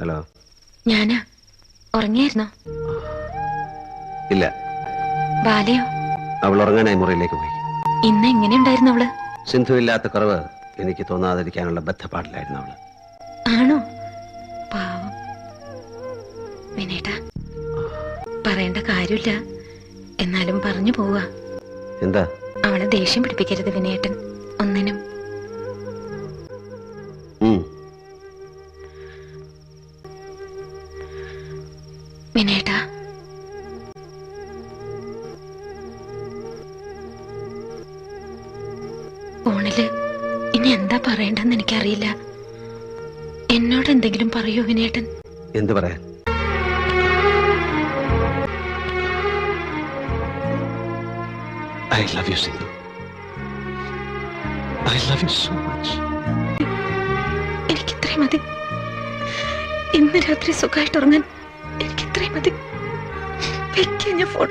Hello. ഞാനാ ഉറങ്ങിയായിരുന്നോ? ഇല്ല. ബാലയോ? അവൾ ഉറങ്ങാനായി മുറിയിലേക്ക് പോയി. ഇന്ന് എങ്ങനെയുണ്ടായിരുന്നു അവൾ? സിന്ധു ഇല്ലാത്ത കുറവ് എനിക്ക് തോന്നാതിരിക്കാനുള്ള ബദ്ധപ്പാടിലായിരുന്നു അവൾ. ആണോ? പാവം. വിനേട്ടാ പറയേണ്ട കാര്യമില്ല. എന്നാലും പറഞ്ഞു പോവാ. എന്താ? അവളെ ദേഷ്യം പിടിപ്പിക്കരുത് വിനേട്ടൻ. വിനേട്ടാ ഫോണിൽ ഇനി എന്താ പറയണ്ടെന്ന് എനിക്കറിയില്ല. എന്നോട് എന്തെങ്കിലും പറയൂ വിനേട്ടൻ എന്ത് പറയാൻ? I love you Sindhu. I love you so much എനിക്ക് ഇത്രയും മതി. ഇന്ന് രാത്രി സുഖമായിട്ട് ഉറങ്ങാൻ എനിക്ക് ഇത്രയും മതി in your ഫോൺ